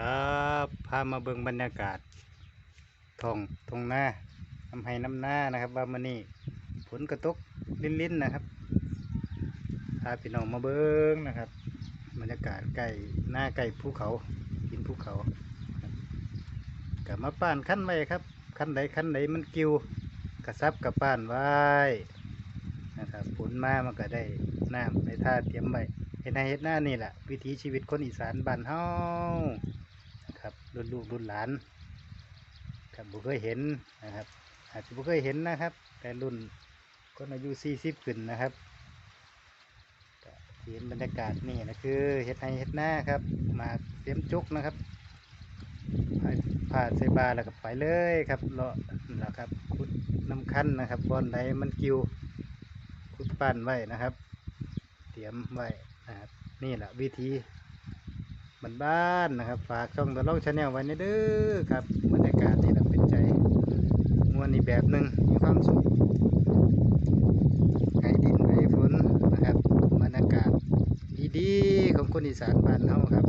ครับพามาเบิ่งบรรยากาศท้องทงหน้าทำให้น้ำหน้านะครับว่ามันนี่ฝนกระตุกลิ้นๆนนะครับพาพี่น้องมาเบิ่งนะครับ บรรยากาศใกล้หน้าใกล้ภูเขากินภูเขากลับมาป้านขั้นไว้ครับขั้นใดขั้นใดมันกิวกระซับกับป้านไว้นะครับฝนมามันก็ได้น้ำในท่าเตรียมไว้เห็นในเฮ็ดหน้านี่แหละวิถีชีวิตคนอีสานบ้านเฮา รุ่นลูกรุ่นหลานครับบ่เคยเห็นนะครับ อาจจะบ่เคยเห็นนะครับ แต่รุ่นคนอายุ40ขึ้นนะครับเห็นบรรยากาศนี่นะคือเฮ็ดให้เฮ็ดหน้าครับมาเตรียมจุกนะครับผ่าผ่าใส่บาแล้วก็ไปเลยครับเลาะนั่นล่ะครับขุดน้ำคั้นนะครับบอนใดมันกิวขุดปั้นไว้นะครับ เตรียมไว้นะครับนี่แหละวิธี บ้านๆนะครับ ฝากช่องตะล่องชาแนลไว้ในเด้อครับบรรยากาศนี่แหละเป็นใจมวนอีกแบบหนึ่งมีความสุขไหดินไหฝนนะครับบรรยากาศดีๆของคนอีสานบ้านเฮาครับ